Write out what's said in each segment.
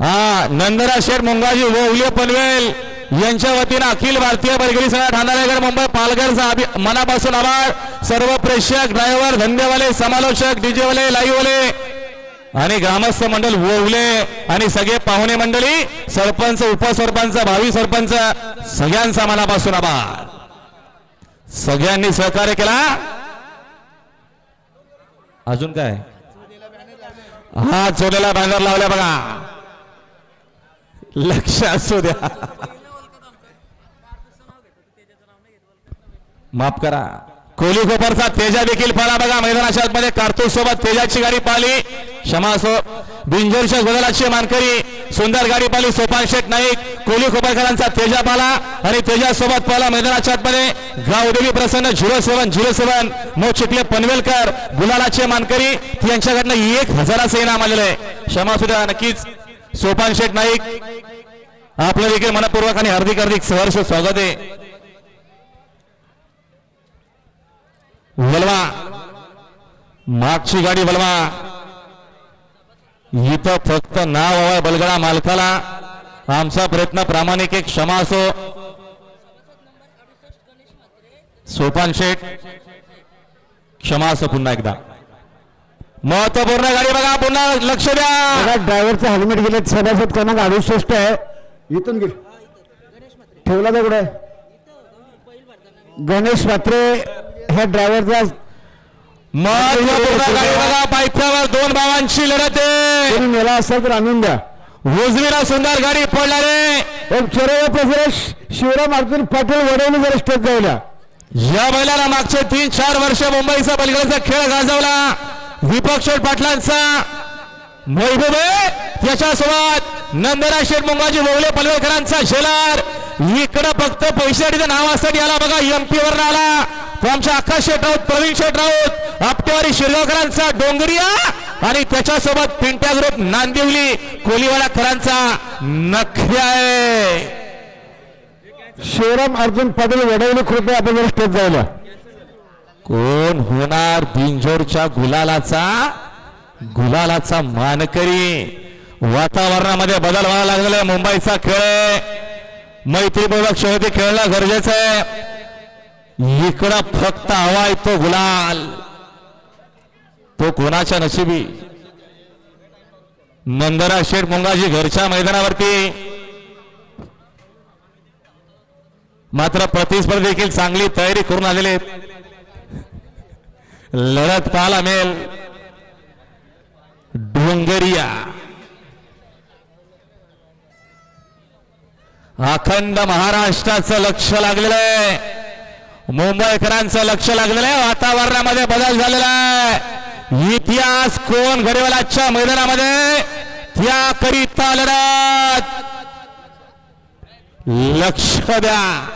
हा नंदरा शेठ मुंगाजी ओवले पनवेल यांच्या वतीनं अखिल भारतीय बैलगाडी संघ ठाणानगर मुंबई पालघरचा मनापासून आभार. सर्व प्रेक्षक ड्रायव्हर धंदेवाले समालोचक डीजेवाले लाईवाले आणि ग्रामस्थ मंडळ ओवले आणि सगळे पाहुणे मंडळी सरपंच उपसरपंच भावी सरपंच सगळ्यांचा मनापासून आभार. सगळ्यांनी सहकार्य केला? अजून काय? हा चोलेला बॅनर लावल्या बघा. लक्ष असू द्या. माफ करा. कोहली खोपरचा तेजा देखील पळा बघा. मैदानाच्या आतमध्ये कार्तूस सोबत तेजाची गाडी पाहिली क्षमा असो. बिंजोरच्या गोदलाची मानकरी. सुंदर गाडी पाहिली सोपान शेठ नाईक. कोहली खोपरकरांचा तेजा पाला आणि तेजा सोबत पाहिला मैदानाच्या आतमध्ये गावदेवी प्रसन्न झिरो सेवन झिरो सेवन. मो चिखले पनवेलकर गुलालाचे मानकरी. यांच्याकडनं एक हजाराचं इनाम आलेलं आहे. क्षमा असू द्या. नक्कीच सोपान शेठ नाईक आपलं देखील मनपूर्वक आणि हार्दिक हार्दिक सहर्ष स्वागत आहे. वलवा मागची गाडी वलवा. इथं फक्त नाव हवाय बलगडा मालकाला. आमचा प्रयत्न प्रामाणिक एक क्षमा असो. सोपान शेठ क्षमा असो पुन्हा एकदा. महत्त्वपूर्ण गाडी बघा पुन्हा लक्ष द्या. ड्रायव्हरचं हेल्मेट गेले सभासद क्रमांक अडुसष्ट आहे. इथून गेल ठेवला तर कुठे? गणेश मात्रे ह्या ड्रायव्हरचा महत्त्वपूर्ण गाडी बघा पायथ्यावर दोन भावांची लढत आहे. मेला असेल तर आणून द्या. उजवीला सुंदर गाडी एक चोरवा प्रफुल्ल शिवराम अर्जुन पाटील वडवली जरा स्टेप जाऊया या बैलाला मागचे तीन चार वर्ष मुंबईचा बलगड्याचा खेळ गाजवला. विपक्ष पाटलांचा महबूब त्याच्यासोबत नंदना शेठ मुंबाजी मोगले पलवेकरांचा शेलार. इकडं फक्त पैशासाठी नावासाठी आला बघा एमपी वर आला. तो आमच्या आकाश शेठ राऊत प्रवीण शेठ राऊत आपटेवारी शिरगावकरांचा डोंगरिया आणि त्याच्यासोबत पिंट्या ग्रुप नांदिवली कोलीवाडाकरांचा नख्या आहे. शिवराम अर्जुन पाटील वडवली कृपया आपण जरा स्टेप जायला. कोण होणार बिंजोरच्या गुलालाचा? गुलालाचा मानकरी. वातावरणामध्ये बदल व्हायला लागलेला मुंबईचा खेळ मैत्रीपूर्वक शेवटी खेळणं गरजेचं आहे. इकडं फक्त हवा आहे तो गुलाल. तो कोणाच्या नशिबी? मंदरा शेठ मुंगाजी घरच्या मैदानावरती. मात्र प्रतिस्पर्धी देखील चांगली तयारी करून आलेले आहेत. लढत पाहायला मिळेल. डोंगरिया. अखंड महाराष्ट्राचं लक्ष लागलेलं आहे. मुंबईकरांचं लक्ष लागलेलं आहे. वातावरणामध्ये बदल झालेला आहे. इतिहास कोण घडेल मैदानामध्ये? त्या करीता लढत. लक्ष द्या.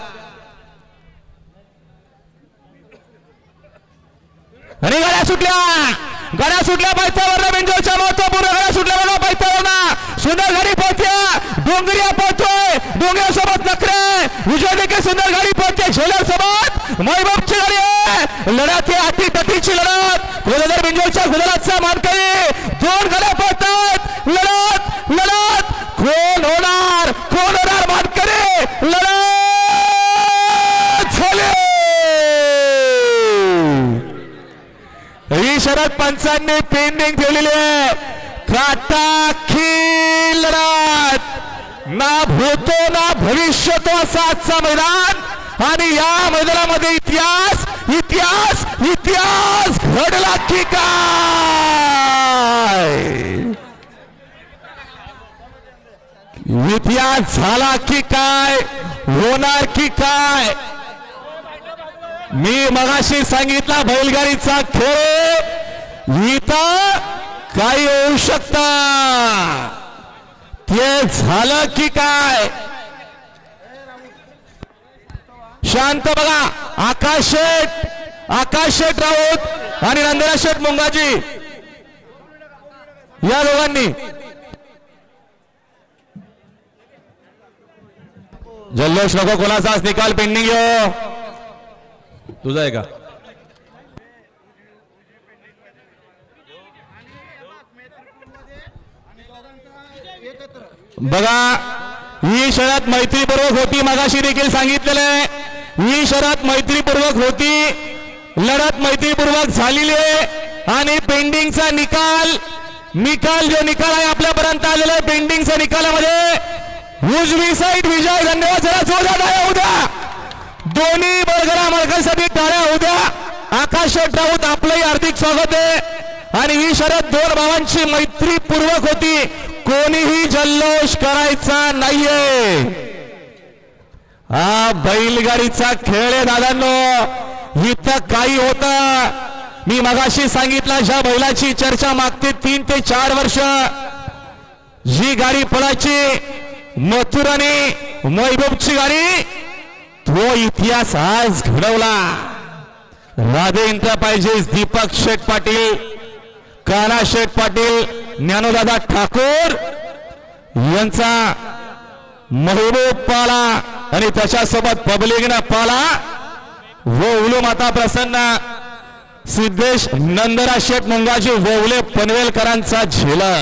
अरे गळ्या सुटल्या. गळ्या सुटल्या पायथ्यावर बेंजोरच्या महत्त्वपूर्ण गळ्या सुटल्या बघा पायथ्यावर सुंदर गाडी पोहते डोंगरिया पोहोचतोय. डोंगरिया सोबत नखरे. विजय देखील सुंदर गाडी पोहोचते. झेलर सोबत मैबाबची गाडी आहे. लढत ही अटी तटीची लढत. गोलदार बेंजोरच्या गुलालाचा मानकरी. दोन गाड्या पोहोचतात लढत लढत. पंचांनी पेंडिंग ठेवलेली आहे. काटा लढत ना भूतो ना भविष्य तो असा आजचा मैदान. आणि या मैदानामध्ये इतिहास इतिहास इतिहास घडला की काय? इतिहास झाला की काय? होणार की काय? मी मगाशी सांगितला बैलगाडीचा खेळ. लिहिता काही होऊ शकता. ते झालं की काय? शांत बघा. आकाश शेठ आकाश शेठ राऊत आणि नंदना शेठ मुंगाजी. या दोघांनी. जल्लोष नको कोणाचाच निकाल पेंडिंग येऊ तुझा आहे का? बघा ही शरद मैत्रीपूर्वक होती मगाशी देखील सांगितलेलं आहे. ही शरद मैत्रीपूर्वक होती लढत मैत्रीपूर्वक झालेली आहे. आणि पेंडिंगचा निकाल निकाल जो निकाल आहे आपल्यापर्यंत आलेला आहे पेंडिंगच्या निकालामध्ये. उजवी साईड विजय धन्यवाद जरा उद्या दोन्ही बळगरा मालकांसाठी टाळ्या उद्या. आकाश राऊत आपलंही हार्दिक स्वागत आहे. आणि ही शरद दोन भावांची मैत्रीपूर्वक होती. कोणीही जल्लोष करायचा नाहीये. हा बैलगाडीचा खेळ आहे दादांनो. इथं काही होत. मी मगाशी सांगितलं ज्या बैलाची चर्चा मागते तीन ते चार वर्ष. जी गाडी पळाची मथुराने आणि महबूबची गाडी तो इतिहास आज घडवला. राधे एंटरप्राइजेस दीपक शेठ पाटील काना शेठ पाटील ज्ञानोदादा ठाकूर यांचा महबूब पाला आणि त्याच्यासोबत पब्लिकनं पाला व माता प्रसन्न सिद्धेश नंदरा शेठ मुंगाजी ववले पनवेलकरांचा झेला